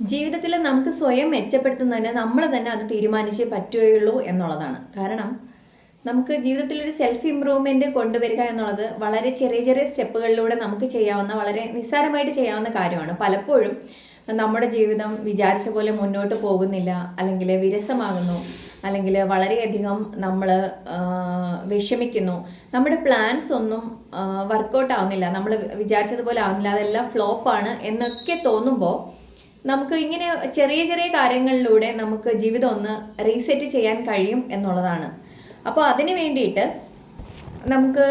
ജീവിതത്തിൽ നമുക്ക് സ്വയം മെച്ചപ്പെടുത്തുന്നതിന് നമ്മൾ തന്നെ അത് തീരുമാനിച്ചേ പറ്റുകയുള്ളൂ എന്നുള്ളതാണ്. കാരണം നമുക്ക് ജീവിതത്തിൽ ഒരു സെൽഫ് ഇംപ്രൂവ്മെന്റ് കൊണ്ടുവരിക എന്നുള്ളത് വളരെ ചെറിയ ചെറിയ സ്റ്റെപ്പുകളിലൂടെ നമുക്ക് ചെയ്യാവുന്ന വളരെ നിസ്സാരമായിട്ട് ചെയ്യാവുന്ന കാര്യമാണ്. പലപ്പോഴും നമ്മുടെ ജീവിതം വിചാരിച്ച പോലെ മുന്നോട്ട് പോകുന്നില്ല അല്ലെങ്കിൽ വിരസമാകുന്നു അല്ലെങ്കിൽ വളരെയധികം നമ്മൾ വിഷമിക്കുന്നു. നമ്മുടെ പ്ലാൻസ് ഒന്നും വർക്കൗട്ട് ആവുന്നില്ല. നമ്മൾ വിചാരിച്ചതുപോലെ ആവുന്നില്ല. അതെല്ലാം ഫ്ലോപ്പാണ് എന്നൊക്കെ തോന്നുമ്പോൾ നമുക്ക് ഇങ്ങനെ ചെറിയ ചെറിയ കാര്യങ്ങളിലൂടെ നമുക്ക് ജീവിതം ഒന്ന് റീസെറ്റ് ചെയ്യാൻ കഴിയും എന്നുള്ളതാണ്. അപ്പോൾ അതിന് വേണ്ടിയിട്ട് നമുക്ക്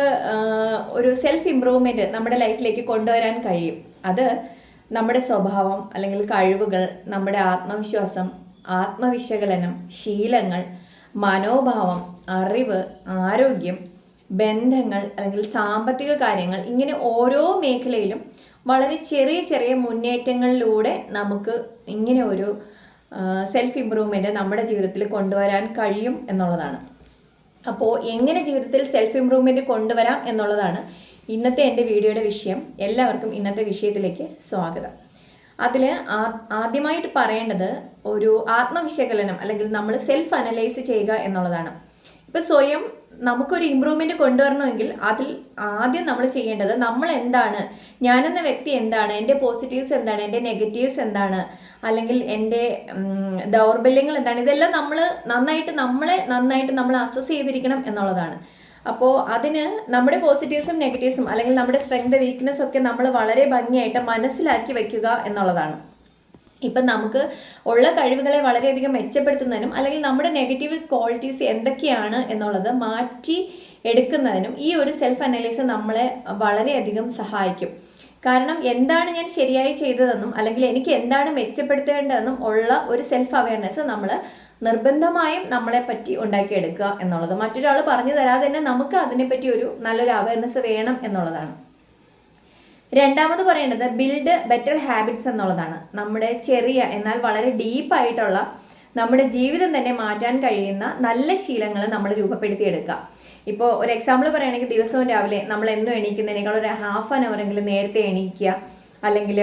ഒരു സെൽഫ് ഇമ്പ്രൂവ്മെന്റ് നമ്മുടെ ലൈഫിലേക്ക് കൊണ്ടുവരാൻ കഴിയും. അത് നമ്മുടെ സ്വഭാവം അല്ലെങ്കിൽ കഴിവുകൾ നമ്മുടെ ആത്മവിശ്വാസം ആത്മവിശകലനം ശീലങ്ങൾ മനോഭാവം അറിവ് ആരോഗ്യം ബന്ധങ്ങൾ അല്ലെങ്കിൽ സാമ്പത്തിക കാര്യങ്ങൾ ഇങ്ങനെ ഓരോ മേഖലയിലും വളരെ ചെറിയ ചെറിയ മുന്നേറ്റങ്ങളിലൂടെ നമുക്ക് ഇങ്ങനെ ഒരു സെൽഫ് ഇമ്പ്രൂവ്മെന്റ് നമ്മുടെ ജീവിതത്തിൽ കൊണ്ടുവരാൻ കഴിയും എന്നുള്ളതാണ്. അപ്പോൾ എങ്ങനെ ജീവിതത്തിൽ സെൽഫ് ഇമ്പ്രൂവ്മെന്റ് കൊണ്ടുവരാം എന്നുള്ളതാണ് ഇന്നത്തെ എന്റെ വീഡിയോയുടെ വിഷയം. എല്ലാവർക്കും ഇന്നത്തെ വിഷയത്തിലേക്ക് സ്വാഗതം. അതിൽ ആദ്യമായിട്ട് പറയേണ്ടത് ഒരു ആത്മവിശകലനം അല്ലെങ്കിൽ നമ്മൾ സെൽഫ് അനലൈസ് ചെയ്യുക എന്നുള്ളതാണ്. ഇപ്പം സ്വയം നമുക്കൊരു ഇമ്പ്രൂവ്മെന്റ് കൊണ്ടുവരണമെങ്കിൽ അതിൽ ആദ്യം നമ്മൾ ചെയ്യേണ്ടത് നമ്മൾ എന്താണ് ഞാനെന്ന വ്യക്തി എന്താണ്? എന്റെ പോസിറ്റീവ്സ് എന്താണ്? എന്റെ നെഗറ്റീവ്സ് എന്താണ്? അല്ലെങ്കിൽ എന്റെ ദൗർബല്യങ്ങൾ എന്താണ്? ഇതെല്ലാം നമ്മൾ നന്നായിട്ട് നമ്മളെ നന്നായിട്ട് നമ്മൾ അസസ് ചെയ്തിരിക്കണം എന്നുള്ളതാണ്. അപ്പോൾ അതിന് നമ്മുടെ പോസിറ്റീവ്സും നെഗറ്റീവ്സും അല്ലെങ്കിൽ നമ്മുടെ സ്ട്രെങ്ത് വീക്ക്നെസ് ഒക്കെ നമ്മൾ വളരെ ഭംഗിയായിട്ട് മനസ്സിലാക്കി വയ്ക്കുക എന്നുള്ളതാണ്. ഇപ്പം നമുക്ക് ഉള്ള കഴിവുകളെ വളരെയധികം മെച്ചപ്പെടുത്തുന്നതിനും അല്ലെങ്കിൽ നമ്മുടെ നെഗറ്റീവ് ക്വാളിറ്റീസ് എന്തൊക്കെയാണ് എന്നുള്ളത് മാറ്റി എടുക്കുന്നതിനും ഈ ഒരു സെൽഫ് അനലൈസ് നമ്മളെ വളരെയധികം സഹായിക്കും. കാരണം എന്താണ് ഞാൻ ശരിയായി ചെയ്തതെന്നും അല്ലെങ്കിൽ എനിക്ക് എന്താണ് മെച്ചപ്പെടുത്തേണ്ടതെന്നും ഉള്ള ഒരു സെൽഫ് അവയർനെസ് നമ്മൾ നിർബന്ധമായും നമ്മളെ പറ്റി ഉണ്ടാക്കിയെടുക്കുക എന്നുള്ളത്. മറ്റൊരാൾ പറഞ്ഞു തരാതെ തന്നെ നമുക്ക് അതിനെപ്പറ്റി ഒരു നല്ലൊരു അവയർനെസ് വേണം എന്നുള്ളതാണ്. രണ്ടാമത് പറയേണ്ടത് ബിൽഡ് ബെറ്റർ ഹാബിറ്റ്സ് എന്നുള്ളതാണ്. നമ്മുടെ ചെറിയ എന്നാൽ വളരെ ഡീപ്പായിട്ടുള്ള നമ്മുടെ ജീവിതം തന്നെ മാറ്റാൻ കഴിയുന്ന നല്ല ശീലങ്ങൾ നമ്മൾ രൂപപ്പെടുത്തിയെടുക്കുക. ഇപ്പോൾ ഒരു എക്സാമ്പിൾ പറയുകയാണെങ്കിൽ ദിവസവും രാവിലെ നമ്മൾ എന്നും എണീക്കുന്നതിനേക്കാൾ ഒരു ഹാഫ് ആൻ അവറെങ്കിലും നേരത്തെ എണീക്കുക. അല്ലെങ്കിൽ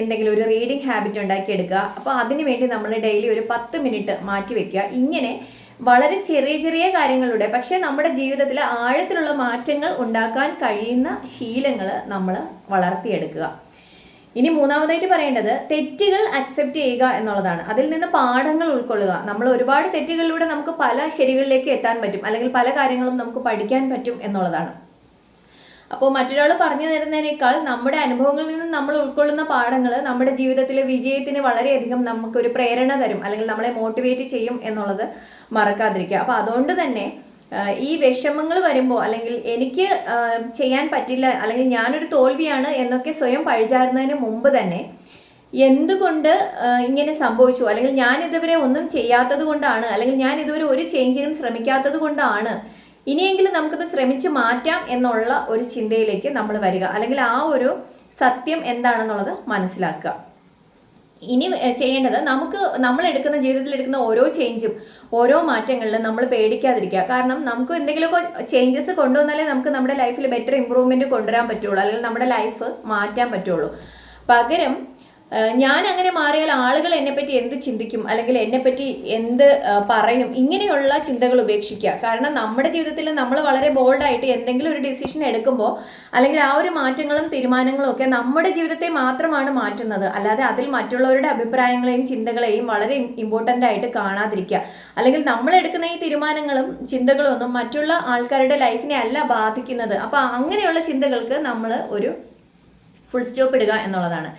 എന്തെങ്കിലും ഒരു റീഡിങ് ഹാബിറ്റ് ഉണ്ടാക്കിയെടുക്കുക. അപ്പോൾ അതിനുവേണ്ടി നമ്മൾ ഡെയിലി ഒരു പത്ത് മിനിറ്റ് മാറ്റി വെക്കുക. ഇങ്ങനെ വളരെ ചെറിയ ചെറിയ കാര്യങ്ങളിലൂടെ പക്ഷേ നമ്മുടെ ജീവിതത്തിൽ ആഴത്തിലുള്ള മാറ്റങ്ങൾ ഉണ്ടാക്കാൻ കഴിയുന്ന ശീലങ്ങൾ നമ്മൾ വളർത്തിയെടുക്കുക. ഇനി മൂന്നാമതായിട്ട് പറയേണ്ടത് തെറ്റുകൾ അക്സെപ്റ്റ് ചെയ്യുക എന്നുള്ളതാണ്. അതിൽ നിന്ന് പാഠങ്ങൾ ഉൾക്കൊള്ളുക. നമ്മൾ ഒരുപാട് തെറ്റുകളിലൂടെ നമുക്ക് പല ശരികളിലേക്ക് എത്താൻ പറ്റും. അല്ലെങ്കിൽ പല കാര്യങ്ങളും നമുക്ക് പഠിക്കാൻ പറ്റും എന്നുള്ളതാണ്. അപ്പോൾ മറ്റൊരാൾ പറഞ്ഞു തരുന്നതിനേക്കാൾ നമ്മുടെ അനുഭവങ്ങളിൽ നിന്ന് നമ്മൾ ഉൾക്കൊള്ളുന്ന പാഠങ്ങൾ നമ്മുടെ ജീവിതത്തിലെ വിജയത്തിന് വളരെയധികം നമുക്കൊരു പ്രേരണ തരും അല്ലെങ്കിൽ നമ്മളെ മോട്ടിവേറ്റ് ചെയ്യും എന്നുള്ളത് മറക്കാതിരിക്കുക. അപ്പോൾ അതുകൊണ്ട് തന്നെ ഈ വിഷമങ്ങൾ വരുമ്പോൾ അല്ലെങ്കിൽ എനിക്ക് ചെയ്യാൻ പറ്റില്ല അല്ലെങ്കിൽ ഞാനൊരു തോൽവിയാണ് എന്നൊക്കെ സ്വയം പഴിചാരുന്നതിന് മുമ്പ് തന്നെ എന്തുകൊണ്ട് ഇങ്ങനെ സംഭവിച്ചു? അല്ലെങ്കിൽ ഞാൻ ഇതുവരെ ഒന്നും ചെയ്യാത്തത് കൊണ്ടാണ് അല്ലെങ്കിൽ ഞാൻ ഇതുവരെ ഒരു ചേഞ്ചിനും ശ്രമിക്കാത്തത് കൊണ്ടാണ് ഇനിയെങ്കിലും നമുക്കത് ശ്രമിച്ചു മാറ്റാം എന്നുള്ള ഒരു ചിന്തയിലേക്ക് നമ്മൾ വരിക. അല്ലെങ്കിൽ ആ ഒരു സത്യം എന്താണെന്നുള്ളത് മനസ്സിലാക്കുക. ഇനി ചെയ്യേണ്ടത് നമുക്ക് നമ്മൾ എടുക്കുന്ന ജീവിതത്തിൽ എടുക്കുന്ന ഓരോ ചേഞ്ചും ഓരോ മാറ്റങ്ങളിലും നമ്മൾ പേടിക്കാതിരിക്കുക. കാരണം നമുക്ക് എന്തെങ്കിലുമൊക്കെ ചേഞ്ചസ് കൊണ്ടുവന്നാലേ നമുക്ക് നമ്മുടെ ലൈഫിൽ ബെറ്റർ ഇമ്പ്രൂവ്മെന്റ് കൊണ്ടുവരാൻ പറ്റുള്ളൂ. അല്ലെങ്കിൽ നമ്മുടെ ലൈഫ് മാറ്റാൻ പറ്റുള്ളൂ. പകരം ഞാൻ അങ്ങനെ മാറിയാൽ ആളുകൾ എന്നെപ്പറ്റി എന്ത് ചിന്തിക്കും? അല്ലെങ്കിൽ എന്നെപ്പറ്റി എന്ത് പറയും? ഇങ്ങനെയുള്ള ചിന്തകൾ ഉപേക്ഷിക്കുക. കാരണം നമ്മുടെ ജീവിതത്തിൽ നമ്മൾ വളരെ ബോൾഡായിട്ട് എന്തെങ്കിലും ഒരു ഡിസിഷൻ എടുക്കുമ്പോൾ അല്ലെങ്കിൽ ആ ഒരു മാറ്റങ്ങളും തീരുമാനങ്ങളും ഒക്കെ നമ്മുടെ ജീവിതത്തെ മാത്രമാണ് മാറ്റുന്നത്. അല്ലാതെ അതിൽ മറ്റുള്ളവരുടെ അഭിപ്രായങ്ങളെയും ചിന്തകളെയും വളരെ ഇമ്പോർട്ടന്റ് ആയിട്ട് കാണാതിരിക്കുക. അല്ലെങ്കിൽ നമ്മൾ എടുക്കുന്ന ഈ തീരുമാനങ്ങളും ചിന്തകളും ഒന്നും മറ്റുള്ള ആൾക്കാരുടെ ലൈഫിനെ അല്ല ബാധിക്കുന്നത്. അപ്പോൾ അങ്ങനെയുള്ള ചിന്തകൾക്ക് നമ്മൾ ഒരു ഫുൾ സ്റ്റോപ്പ് ഇടുക എന്നുള്ളതാണ്.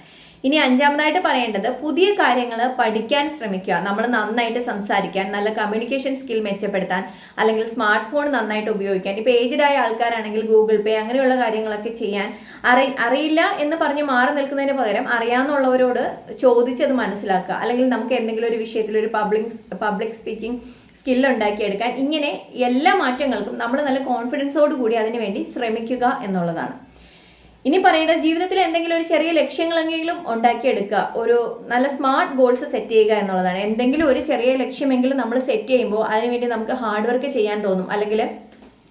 ഇനി അഞ്ചാമതായിട്ട് പറയേണ്ടത് പുതിയ കാര്യങ്ങൾ പഠിക്കാൻ ശ്രമിക്കുക. നമ്മൾ നന്നായിട്ട് സംസാരിക്കാൻ നല്ല കമ്മ്യൂണിക്കേഷൻ സ്കിൽ മെച്ചപ്പെടുത്താൻ അല്ലെങ്കിൽ സ്മാർട്ട് ഫോൺ നന്നായിട്ട് ഉപയോഗിക്കാൻ. ഇപ്പോൾ ഏജ്ഡ് ആയ ആൾക്കാരാണെങ്കിൽ ഗൂഗിൾ പേ അങ്ങനെയുള്ള കാര്യങ്ങളൊക്കെ ചെയ്യാൻ അറി അറിയില്ല എന്ന് പറഞ്ഞ് മാറി നിൽക്കുന്നതിന് പകരം അറിയാമെന്നുള്ളവരോട് ചോദിച്ചത് മനസ്സിലാക്കുക. അല്ലെങ്കിൽ നമുക്ക് എന്തെങ്കിലും ഒരു വിഷയത്തിൽ ഒരു പബ്ലിക് പബ്ലിക് സ്പീക്കിംഗ് സ്കിൽ ഉണ്ടാക്കിയെടുക്കാൻ ഇങ്ങനെ എല്ലാ മാറ്റങ്ങൾക്കും നമ്മൾ നല്ല കോൺഫിഡൻസോട് കൂടി അതിനു വേണ്ടി ശ്രമിക്കുക എന്നുള്ളതാണ്. ഇനി പറയേണ്ടത് ജീവിതത്തിൽ എന്തെങ്കിലും ഒരു ചെറിയ ലക്ഷ്യങ്ങളെങ്കിലും ഉണ്ടാക്കിയെടുക്കുക. ഒരു നല്ല സ്മാർട്ട് ഗോൾസ് സെറ്റ് ചെയ്യുക എന്നുള്ളതാണ്. എന്തെങ്കിലും ഒരു ചെറിയ ലക്ഷ്യമെങ്കിലും നമ്മൾ സെറ്റ് ചെയ്യുമ്പോൾ അതിനുവേണ്ടി നമുക്ക് ഹാർഡ് വർക്ക് ചെയ്യാൻ തോന്നും. അല്ലെങ്കിൽ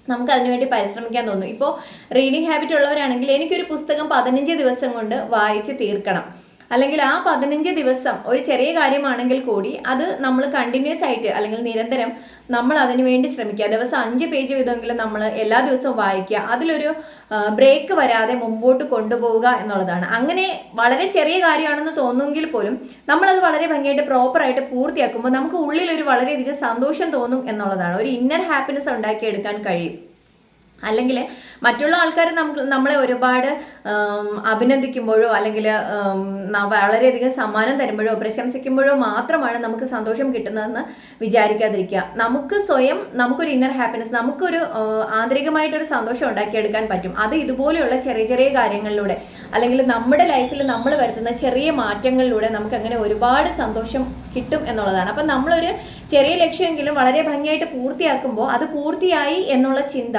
നമുക്ക് അതിനുവേണ്ടി പരിശ്രമിക്കാൻ തോന്നും. ഇപ്പോൾ റീഡിങ് ഹാബിറ്റ് ഉള്ളവരാണെങ്കിൽ എനിക്കൊരു പുസ്തകം പതിനഞ്ച് ദിവസം കൊണ്ട് വായിച്ച് തീർക്കണം. അല്ലെങ്കിൽ ആ പതിനഞ്ച് ദിവസം ഒരു ചെറിയ കാര്യമാണെങ്കിൽ കൂടി അത് നമ്മൾ കണ്ടിന്യൂസ് ആയിട്ട് അല്ലെങ്കിൽ നിരന്തരം നമ്മൾ അതിനു വേണ്ടി ശ്രമിക്കുക. ദിവസം അഞ്ച് പേജ് വീതമെങ്കിലും നമ്മൾ എല്ലാ ദിവസവും വായിക്കുക. അതിലൊരു ബ്രേക്ക് വരാതെ മുമ്പോട്ട് കൊണ്ടുപോവുക എന്നുള്ളതാണ്. അങ്ങനെ വളരെ ചെറിയ കാര്യമാണെന്ന് തോന്നുമെങ്കിൽ പോലും നമ്മളത് വളരെ ഭംഗിയായിട്ട് പ്രോപ്പറായിട്ട് പൂർത്തിയാക്കുമ്പോൾ നമുക്ക് ഉള്ളിലൊരു വളരെയധികം സന്തോഷം തോന്നും എന്നുള്ളതാണ്. ഒരു ഇന്നർ ഹാപ്പിനെസ് ഉണ്ടാക്കിയെടുക്കാൻ കഴിയും. അല്ലെങ്കിൽ മറ്റുള്ള ആൾക്കാർ നമുക്ക് നമ്മളെ ഒരുപാട് അഭിനന്ദിക്കുമ്പോഴോ അല്ലെങ്കിൽ വളരെയധികം സമ്മാനം തരുമ്പോഴോ പ്രശംസിക്കുമ്പോഴോ മാത്രമാണ് നമുക്ക് സന്തോഷം കിട്ടുന്നതെന്ന് വിചാരിക്കാതിരിക്കുക. നമുക്ക് സ്വയം നമുക്കൊരു ഇന്നർ ഹാപ്പിനെസ് നമുക്കൊരു ആന്തരികമായിട്ടൊരു സന്തോഷം ഉണ്ടാക്കിയെടുക്കാൻ പറ്റും. അത് ഇതുപോലെയുള്ള ചെറിയ ചെറിയ കാര്യങ്ങളിലൂടെ അല്ലെങ്കിൽ നമ്മുടെ ലൈഫിൽ നമ്മൾ വരുത്തുന്ന ചെറിയ മാറ്റങ്ങളിലൂടെ നമുക്ക് അങ്ങനെ ഒരുപാട് സന്തോഷം കിട്ടും എന്നുള്ളതാണ്. അപ്പം നമ്മളൊരു ചെറിയ ലക്ഷ്യമെങ്കിലും വളരെ ഭംഗിയായിട്ട് പൂർത്തിയാക്കുമ്പോൾ അത് പൂർത്തിയായി എന്നുള്ള ചിന്ത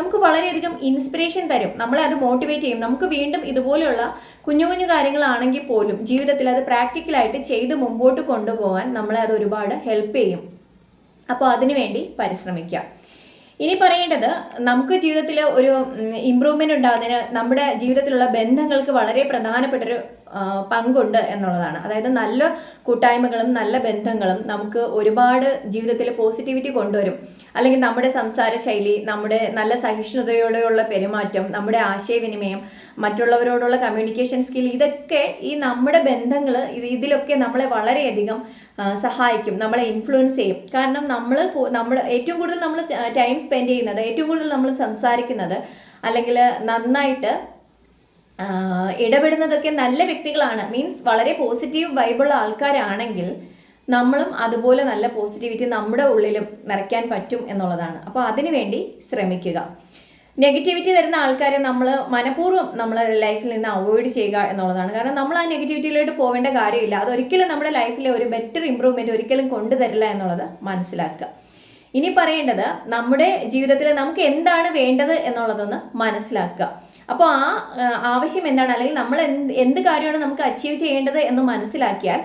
നമുക്ക് വളരെയധികം ഇൻസ്പിറേഷൻ തരും. നമ്മളെ അത് മോട്ടിവേറ്റ് ചെയ്യും. നമുക്ക് വീണ്ടും ഇതുപോലെയുള്ള കുഞ്ഞു കുഞ്ഞു കാര്യങ്ങളാണെങ്കിൽ പോലും ജീവിതത്തിൽ അത് പ്രാക്ടിക്കലായിട്ട് ചെയ്ത് മുമ്പോട്ട് കൊണ്ടുപോകാൻ നമ്മളെ അത് ഒരുപാട് ഹെൽപ്പ് ചെയ്യും. അപ്പോൾ അതിനുവേണ്ടി പരിശ്രമിക്കുക ഇനി പറയേണ്ടത് നമുക്ക് ജീവിതത്തിൽ ഒരു ഇമ്പ്രൂവ്മെന്റ് ഉണ്ടാകുന്നതിന് നമ്മുടെ ജീവിതത്തിലുള്ള ബന്ധങ്ങൾക്ക് വളരെ പ്രധാനപ്പെട്ടൊരു പങ്കുണ്ട് എന്നുള്ളതാണ്. അതായത് നല്ല കൂട്ടായ്മകളും നല്ല ബന്ധങ്ങളും നമുക്ക് ഒരുപാട് ജീവിതത്തിൽ പോസിറ്റിവിറ്റി കൊണ്ടുവരും. അല്ലെങ്കിൽ നമ്മുടെ സംസാര ശൈലി നമ്മുടെ നല്ല സഹിഷ്ണുതയോടെയുള്ള പെരുമാറ്റം നമ്മുടെ ആശയവിനിമയം മറ്റുള്ളവരോടുള്ള കമ്മ്യൂണിക്കേഷൻ സ്കിൽ ഇതൊക്കെ ഈ നമ്മുടെ ബന്ധങ്ങൾ ഇതിലൊക്കെ നമ്മളെ വളരെയധികം സഹായിക്കും നമ്മളെ ഇൻഫ്ലുവൻസ് ചെയ്യും. കാരണം നമ്മൾ നമ്മുടെ ഏറ്റവും കൂടുതൽ നമ്മൾ ടൈം സ്പെൻഡ് ചെയ്യുന്നത് ഏറ്റവും കൂടുതൽ നമ്മൾ സംസാരിക്കുന്നത് അല്ലെങ്കിൽ നന്നായിട്ട് ഇടപെടുന്നതൊക്കെ നല്ല വ്യക്തികളാണ്. മീൻസ് വളരെ പോസിറ്റീവ് വൈബുള്ള ആൾക്കാരാണെങ്കിൽ നമ്മളും അതുപോലെ നല്ല പോസിറ്റിവിറ്റി നമ്മുടെ ഉള്ളിലും നിറയ്ക്കാൻ പറ്റും എന്നുള്ളതാണ്. അപ്പോൾ അതിനു വേണ്ടി ശ്രമിക്കുക. നെഗറ്റിവിറ്റി തരുന്ന ആൾക്കാരെ നമ്മൾ മനഃപൂർവം നമ്മളെ ലൈഫിൽ നിന്ന് അവോയ്ഡ് ചെയ്യുക എന്നുള്ളതാണ്. കാരണം നമ്മൾ ആ നെഗറ്റിവിറ്റിയിലോട്ട് പോകേണ്ട കാര്യമില്ല. അതൊരിക്കലും നമ്മുടെ ലൈഫിലെ ഒരു ബെറ്റർ ഇമ്പ്രൂവ്മെന്റ് ഒരിക്കലും കൊണ്ടുതരില്ല എന്നുള്ളത് മനസ്സിലാക്കുക. ഇനി പറയേണ്ടത് നമ്മുടെ ജീവിതത്തിൽ നമുക്ക് എന്താണ് വേണ്ടത് എന്നുള്ളതൊന്ന് മനസ്സിലാക്കുക. അപ്പോൾ ആ ആവശ്യം എന്താണ്? അല്ലെങ്കിൽ നമ്മൾ എന്ത് എന്ത് കാര്യമാണ് നമുക്ക് അച്ചീവ് ചെയ്യേണ്ടത് എന്ന് മനസ്സിലാക്കിയാൽ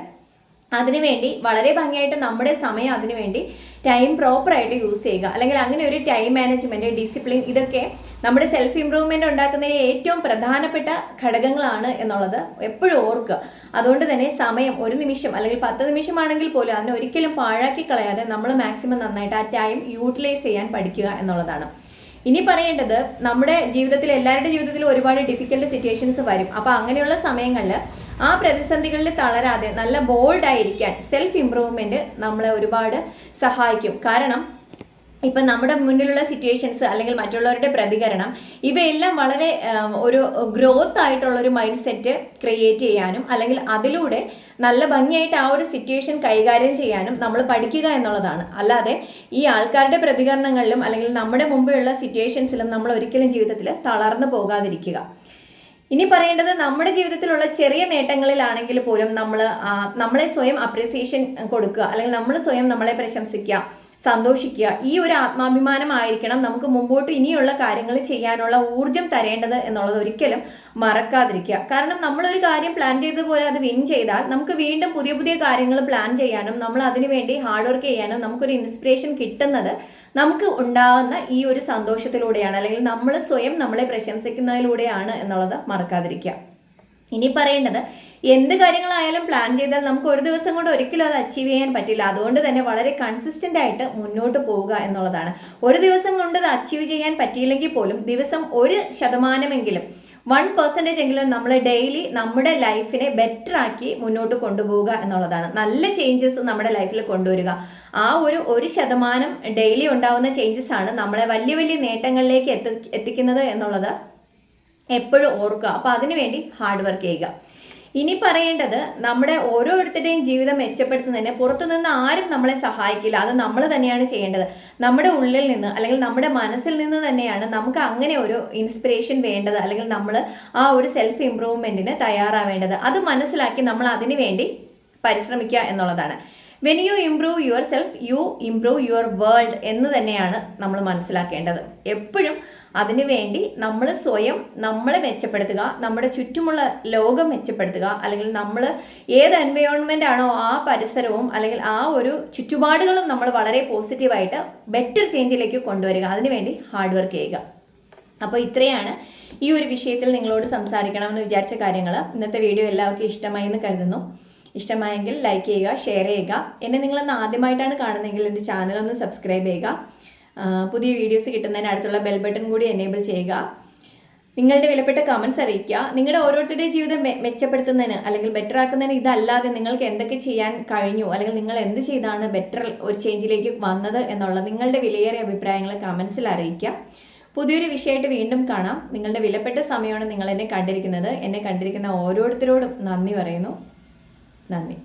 അതിനുവേണ്ടി വളരെ ഭംഗിയായിട്ട് നമ്മുടെ സമയം അതിനുവേണ്ടി ടൈം പ്രോപ്പറായിട്ട് യൂസ് ചെയ്യുക. അല്ലെങ്കിൽ അങ്ങനെ ഒരു ടൈം മാനേജ്മെന്റ് ഡിസിപ്ലിൻ ഇതൊക്കെ നമ്മുടെ സെൽഫ് ഇമ്പ്രൂവ്മെന്റ് ഉണ്ടാക്കുന്നതിന് ഏറ്റവും പ്രധാനപ്പെട്ട ഘടകങ്ങളാണ് എന്നുള്ളത് എപ്പോഴും ഓർക്കുക. അതുകൊണ്ട് തന്നെ സമയം ഒരു നിമിഷം അല്ലെങ്കിൽ പത്ത് നിമിഷമാണെങ്കിൽ പോലും അതിനെ ഒരിക്കലും പാഴാക്കി കളയാതെ നമ്മൾ മാക്സിമം നന്നായിട്ട് ആ ടൈം യൂട്ടിലൈസ് ചെയ്യാൻ പഠിക്കുക എന്നുള്ളതാണ്. ഇനി പറയേണ്ടത് നമ്മുടെ ജീവിതത്തിൽ എല്ലാവരുടെ ജീവിതത്തിൽ ഒരുപാട് ഡിഫിക്കൽട്ട് സിറ്റുവേഷൻസ് വരും. അപ്പോൾ അങ്ങനെയുള്ള സമയങ്ങളിൽ ആ പ്രതിസന്ധികളിൽ തളരാതെ നല്ല ബോൾഡ് ആയിരിക്കാൻ സെൽഫ് ഇംപ്രൂവ്മെന്റ് നമ്മളെ ഒരുപാട് സഹായിക്കും. കാരണം ഇപ്പം നമ്മുടെ മുന്നിലുള്ള സിറ്റുവേഷൻസ് അല്ലെങ്കിൽ മറ്റുള്ളവരുടെ പ്രതികരണം ഇവയെല്ലാം വളരെ ഒരു ഗ്രോത്ത് ആയിട്ടുള്ള ഒരു മൈൻഡ് സെറ്റ് ക്രിയേറ്റ് ചെയ്യാനും അല്ലെങ്കിൽ അതിലൂടെ നല്ല ഭംഗിയായിട്ട് ആ ഒരു സിറ്റുവേഷൻ കൈകാര്യം ചെയ്യാനും നമ്മൾ പഠിക്കുക എന്നുള്ളതാണ്. അല്ലാതെ ഈ ആൾക്കാരുടെ പ്രതികരണങ്ങളിലും അല്ലെങ്കിൽ നമ്മുടെ മുമ്പെയുള്ള സിറ്റുവേഷൻസിലും നമ്മൾ ഒരിക്കലും ജീവിതത്തിൽ തളർന്നു പോകാതിരിക്കുക. ഇനി പറയേണ്ടത് നമ്മുടെ ജീവിതത്തിലുള്ള ചെറിയ നേട്ടങ്ങളിലാണെങ്കിൽ പോലും നമ്മൾ നമ്മളെ സ്വയം അപ്രിസിയേഷൻ കൊടുക്കുക അല്ലെങ്കിൽ നമ്മൾ സ്വയം നമ്മളെ പ്രശംസിക്കുക. സന്തോഷിക്കുക. ഈ ഒരു ആത്മാഭിമാനമായിരിക്കണം നമുക്ക് മുമ്പോട്ട് ഇനിയുള്ള കാര്യങ്ങൾ ചെയ്യാനുള്ള ഊർജം തരേണ്ടത് എന്നുള്ളത് ഒരിക്കലും മറക്കാതിരിക്കുക. കാരണം നമ്മളൊരു കാര്യം പ്ലാൻ ചെയ്തതുപോലെ അത് വിൻ ചെയ്താൽ നമുക്ക് വീണ്ടും പുതിയ പുതിയ കാര്യങ്ങൾ പ്ലാൻ ചെയ്യാനും നമ്മൾ അതിനുവേണ്ടി ഹാർഡ് വർക്ക് ചെയ്യാനും നമുക്കൊരു ഇൻസ്പിറേഷൻ കിട്ടുന്നത് നമുക്ക് ഉണ്ടാകുന്ന ഈ ഒരു സന്തോഷത്തിലൂടെയാണ്. അല്ലെങ്കിൽ നമ്മൾ സ്വയം നമ്മളെ പ്രശംസിക്കുന്നതിലൂടെയാണ് എന്നുള്ളത് മറക്കാതിരിക്കുക. ഇനി പറയേണ്ടത് എന്ത് കാര്യങ്ങളായാലും പ്ലാൻ ചെയ്താൽ നമുക്ക് ഒരു ദിവസം കൊണ്ട് ഒരിക്കലും അത് അച്ചീവ് ചെയ്യാൻ പറ്റില്ല. അതുകൊണ്ട് തന്നെ വളരെ കൺസിസ്റ്റന്റ് ആയിട്ട് മുന്നോട്ട് പോവുക എന്നുള്ളതാണ്. ഒരു ദിവസം കൊണ്ട് അത് അച്ചീവ് ചെയ്യാൻ പറ്റിയില്ലെങ്കിൽ പോലും ദിവസം ഒരു ശതമാനമെങ്കിലും വൺ പെർസെന്റേജ് എങ്കിലും നമ്മൾ ഡെയിലി നമ്മുടെ ലൈഫിനെ ബെറ്റർ ആക്കി മുന്നോട്ട് കൊണ്ടുപോവുക എന്നുള്ളതാണ്. നല്ല ചേഞ്ചസ് നമ്മുടെ ലൈഫിൽ കൊണ്ടുവരിക. ആ ഒരു ഒരു ശതമാനം ഡെയിലി ഉണ്ടാവുന്ന ചേഞ്ചസ് ആണ് നമ്മളെ വലിയ വലിയ നേട്ടങ്ങളിലേക്ക് എത്തി എത്തിക്കുന്നത് എന്നുള്ളത് എപ്പോഴും ഓർക്കുക. അപ്പോൾ അതിനുവേണ്ടി ഹാർഡ് വർക്ക് ചെയ്യുക. ഇനി പറയേണ്ടത് നമ്മുടെ ഓരോരുത്തരുടെയും ജീവിതം മെച്ചപ്പെടുത്തുന്നതിന് പുറത്തുനിന്ന് ആരും നമ്മളെ സഹായിക്കില്ല. അത് നമ്മൾ തന്നെയാണ് ചെയ്യേണ്ടത്. നമ്മുടെ ഉള്ളിൽ നിന്ന് അല്ലെങ്കിൽ നമ്മുടെ മനസ്സിൽ നിന്ന് തന്നെയാണ് നമുക്ക് അങ്ങനെ ഒരു ഇൻസ്പിറേഷൻ വേണ്ടത്. അല്ലെങ്കിൽ നമ്മൾ ആ ഒരു സെൽഫ് ഇമ്പ്രൂവ്മെന്റിന് തയ്യാറാവേണ്ടത്. അത് മനസ്സിലാക്കി നമ്മൾ അതിനു വേണ്ടി പരിശ്രമിക്കുക എന്നുള്ളതാണ്. When you improve your self you improve your world എന്ന് തന്നെയാണ് നമ്മൾ മനസ്സിലാക്കേണ്ടത്. എപ്പോഴും അതിനു വേണ്ടി നമ്മൾ സ്വയം നമ്മളെ മെച്ചപ്പെടുത്തുക നമ്മുടെ ചുറ്റുമുള്ള ലോകം മെച്ചപ്പെടുത്തുക അല്ലെങ്കിൽ നമ്മൾ ഏത് എൻവയോൺമെന്റ് ആണോ ആ പരിസരവും അല്ലെങ്കിൽ ആ ഒരു ചുറ്റുപാടുകളും നമ്മൾ വളരെ പോസിറ്റീവായിട്ട് ബെറ്റർ ചേഞ്ചിലേക്ക് കൊണ്ടുവരിക. അതിനുവേണ്ടി ഹാർഡ് വർക്ക് ചെയ്യുക. അപ്പോൾ ഇത്രയാണ് ഈ ഒരു വിഷയത്തിൽ നിങ്ങളോട് സംസാരിക്കണമെന്ന് വിചാരിച്ച കാര്യങ്ങൾ. ഇന്നത്തെ വീഡിയോ എല്ലാവർക്കും ഇഷ്ടമായി എന്ന് കരുതുന്നു. ഇഷ്ടമായെങ്കിൽ ലൈക്ക് ചെയ്യുക ഷെയർ ചെയ്യുക. എന്നെ നിങ്ങളൊന്ന് ആദ്യമായിട്ടാണ് കാണുന്നതെങ്കിൽ എന്റെ ചാനൽ ഒന്ന് സബ്സ്ക്രൈബ് ചെയ്യുക. പുതിയ വീഡിയോസ് കിട്ടുന്നതിന് അടുത്തുള്ള ബെൽ ബട്ടൺ കൂടി എനേബിൾ ചെയ്യുക. നിങ്ങളുടെ വിലപ്പെട്ട കമൻസ് അറിയിക്കുക. നിങ്ങളുടെ ഓരോരുത്തരുടെയും ജീവിതം മെച്ചപ്പെടുത്തുന്നതിന് അല്ലെങ്കിൽ ബെറ്റർ ആക്കുന്നതിന് ഇതല്ലാതെ നിങ്ങൾക്ക് എന്തൊക്കെ ചെയ്യാൻ കഴിഞ്ഞു അല്ലെങ്കിൽ നിങ്ങൾ എന്ത് ചെയ്താണ് ബെറ്റർ ഒരു ചേഞ്ചിലേക്ക് വന്നത് എന്നുള്ള നിങ്ങളുടെ വിലയേറിയ അഭിപ്രായങ്ങൾ കമൻസിൽ അറിയിക്കുക. പുതിയൊരു വിഷയമായിട്ട് വീണ്ടും കാണാം. നിങ്ങളുടെ വിലപ്പെട്ട സമയമാണ് നിങ്ങൾ എന്നെ കണ്ടിരിക്കുന്നത്. എന്നെ കണ്ടിരിക്കുന്ന ഓരോരുത്തരോടും നന്ദി പറയുന്നു. നന്ദി